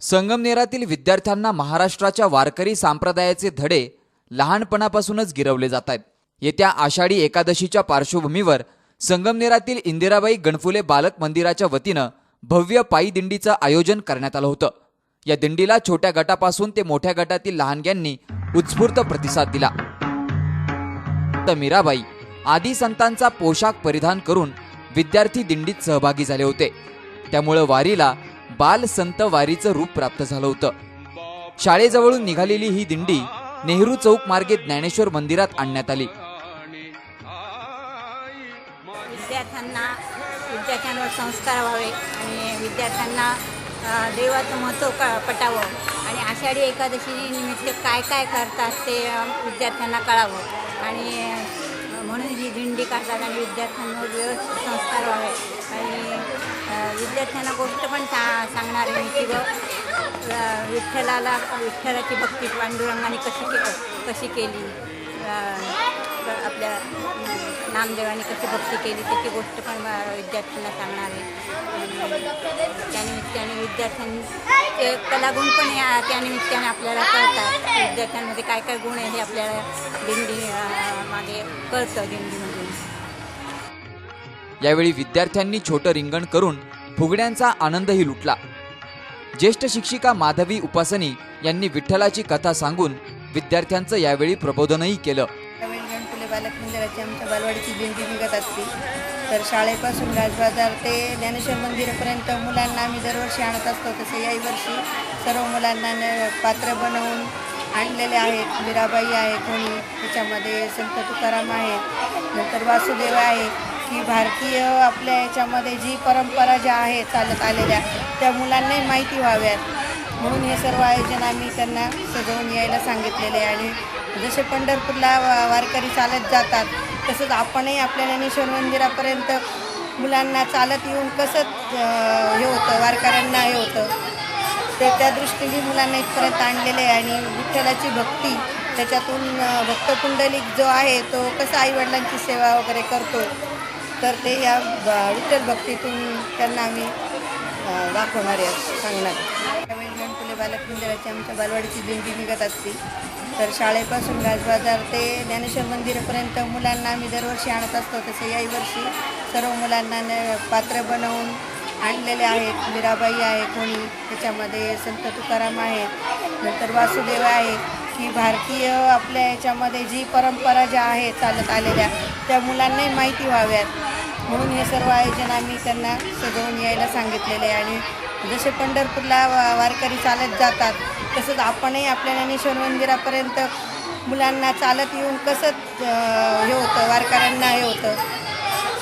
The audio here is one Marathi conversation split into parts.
संगमनेरातील विद्यार्थ्यांना महाराष्ट्राच्या वारकरी संप्रदायाचे धडे लहानपणापासूनच गिरवले जात आहेत. येत्या आषाढी एकादशीच्या पार्श्वभूमीवर संगमनेरातील इंदिराबाई गणफुले बालक मंदिराच्या वतीनं भव्य पायी दिंडीचं आयोजन करण्यात आलं होतं. या दिंडीला छोट्या गटापासून ते मोठ्या गटातील लहानग्यांनी उत्स्फूर्त प्रतिसाद दिला. तर मीराबाई आदी संतांचा पोशाख परिधान करून विद्यार्थी दिंडीत सहभागी झाले होते. त्यामुळं वारीला बाल संत वारीचं रूप प्राप्त झालं होतं. शाळेजवळून निघालेली ही दिंडी नेहरू चौक मार्गे ज्ञानेश्वर मंदिरात आणण्यात आली. विद्यार्थ्यांना विद्यार्थ्यांवर संस्कार व्हावे आणि विद्यार्थ्यांना देवाचं महत्त्व क पटावं आणि आषाढी एकादशी निमित्त काय काय करतात ते विद्यार्थ्यांना कळावं आणि म्हणून ही दिंडी काढतात आणि विद्यार्थ्यांवर व्यवस्थित संस्कार व्हावे. आणि विद्यार्थ्यांना गोष्ट पण सा सांगणार मी की ब विठ्ठलाला विठ्ठलाची भक्ती पांडुरंगाने कशी के कशी केली? आपल्या नामदेवाने कशी भक्ती केली? त्याची गोष्ट पण विद्यार्थ्यांना सांगणार आहे. त्यानिमित्ताने विद्यार्थ्यांचे कलागुण पण या त्यानिमित्ताने आपल्याला कळतात. विद्यार्थ्यांमध्ये काय काय गुण आहे हे आपल्याला दिंडी कळतं दिंडीमधून यावेळी विद्यार्थ्यांनी छोटं रिंगण करून फुगड्यांचा आनंदही लुटला. ज्येष्ठ शिक्षिका माधवी उपासनी यांनी विठ्ठलाची कथा सांगून विद्यार्थ्यांचं यावेळी प्रबोधनही केलं. बालक मंदिराची आमच्या बालवाडीची दिंडी निघत असते तर शाळेपासून राजबाजार ते ज्ञानेश्वर मंदिरापर्यंत मुलांना आम्ही दरवर्षी आणत असतो. तसं याही वर्षी सर्व मुलांना पात्र बनवून आणलेले आहेत. मीराबाई आहेत कोणी त्याच्यामध्ये संत तुकाराम आहेत नंतर वासुदेव आहे की भारतीय आपल्या याच्यामध्ये जी परंपरा ज्या आहे चालत आलेल्या त्या मुलांनाही माहिती व्हाव्यात. म्हणून हे सर्व आयोजन आम्ही त्यांना सजवून यायला सांगितलेले आणि जसे पंढरपूरला वारकरी चालत जातात तसंच आपणही आपल्या ज्ञानेश्वर मंदिरापर्यंत मुलांना चालत येऊन कसं हे होतं वारकऱ्यांना हे होतं ते त्या दृष्टीने मुलांना इथपर्यंत आणलेले आहे आणि विठ्ठलाची भक्ती त्याच्यातून अं, भक्तपुंडलिक जो आहे तो कसा आईवडिलांची सेवा वगैरे करतो तर ते या विठ्ठल भक्तीतून त्यांना आम्ही दाखवणार आहे सांगणार आहे. त्यावेळी फुले बालक मंदिराची आमच्या बालवाडीची दिंडी निघत असते तर शाळेपासून राजबाजार ते ज्ञानेश्वर मंदिरापर्यंत मुलांना आम्ही दरवर्षी आणत असतो तसं याही वर्षी सर्व मुलांना न- पात्र बनवून आणलेले आहेत. मीराबाई आहे कोणी त्याच्यामध्ये संत तुकाराम आहेत नंतर वासुदेव आहे. की भारतीय आपल्या याच्यामध्ये जी परंपरा ज्या आहे चालत आलेल्या त्या मुलांनाही माहिती व्हाव्यात. म्हणून हे सर्व आयोजन आम्ही त्यांना सजवून यायला सांगितलेले आहे. आणि जसे पंढरपूरला वारकरी चालत जातात तसंच आपणही आपल्या ज्ञानेश्वर मंदिरापर्यंत मुलांना चालत येऊन कसं हे होतं वारकऱ्यांना हे होतं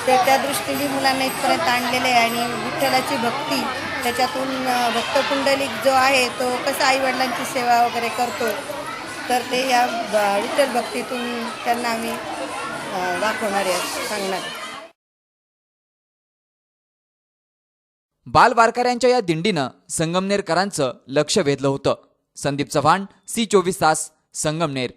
तर त्या दृष्टीने मुलांना इथपर्यंत आणलेले आहे आणि विठ्ठलाची भक्ती त्याच्यातून भक्तपुंडलिक जो आहे तो कसा आईवडिलांची सेवा वगैरे करतो तर ते या विठ्ठल भक्तीतून त्यांना आम्ही दाखवणार आहे सांगणार बालवारकऱ्यांच्या या दिंडीनं संगमनेरकरांचं लक्ष वेधलं होतं. संदीप चव्हाण सी चोवीस तास संगमनेर.